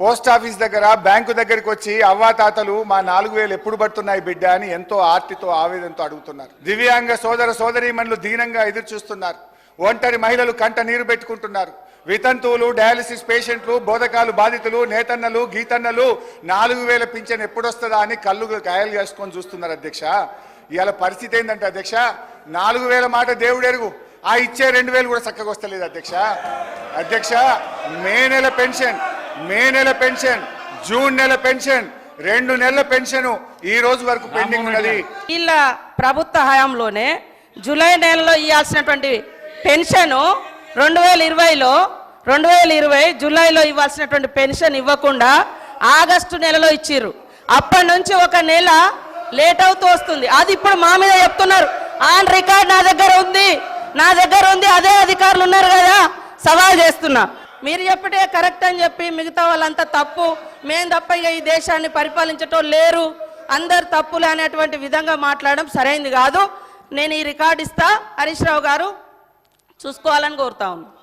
Post office దగ్గర bank దగ్గరికి వచ్చి అవ్వాతాతలు మా నాలుగు వేలు ఎప్పుడు పడుతున్నాయి బిడ్డ? అని ఎంతో ఆర్తితో ఆవేదనతో అడుగుతున్నారు. దివ్యాంగ సోదర సోదరీమణులు దీనంగా ఎదురు చూస్తున్నారు ఒంటరి మహిళలు కంట నీరు పెట్టుకుంటున్నారు. వితంతువులు డయాలసిస్ పేషెంట్లు బోధకాలు బాధితులు నేతన్నలు గీతన్నలు నాలుగు వేల పింఛన్ ఎప్పుడొస్తుందా అని కళ్ళు కాయలు చేసుకొని చూస్తున్నారు అధ్యక్ష. ఇవాళ పరిస్థితి ఏంటంటే అధ్యక్ష నాలుగు వేల మాట దేవుడు ఎరుగు. ఆ ఇచ్చే రెండు వేలు కూడా చక్కగా వస్తలేదు అధ్యక్ష. అధ్యక్ష మే నెల పెన్షన్. మే నెల పెన్షన్ జూన్ నెల పెన్షన్ రెండు నెలల పెన్షన్ ఈ రోజు వరకు పెండింగ్ ఉన్నది. వీళ్ళ ప్రభుత్వ హయాంలోనే జూలై నెలలో ఇవ్వాల్సినటువంటి పెన్షన్ రెండు వేల ఇరవైలో రెండు వేల ఇరవై జూలైలో ఇవ్వాల్సినటువంటి పెన్షన్ ఇవ్వకుండా ఆగస్టు నెలలో ఇచ్చిర్రు. అప్పటి నుంచి ఒక నెల లేట్ అవుతూ వస్తుంది. అది ఇప్పుడు మా మీద చెప్తున్నారు. ఆన్ రికార్డ్ నా దగ్గర ఉంది. నా దగ్గర ఉంది. అదే అధికారులు ఉన్నారు కదా. సవాల్ చేస్తున్నా. మీరు చెప్పటే కరెక్ట్ అని చెప్పి మిగతా వాళ్ళంతా తప్పు. మేం తప్ప ఇక ఈ దేశాన్ని పరిపాలించటం లేరు. అందరు తప్పులు అనేటువంటి విధంగా మాట్లాడడం సరైంది కాదు. నేను ఈ రికార్డు ఇస్తా. హరీష్ రావు గారు చూసుకోవాలని కోరుతా ఉన్నాను.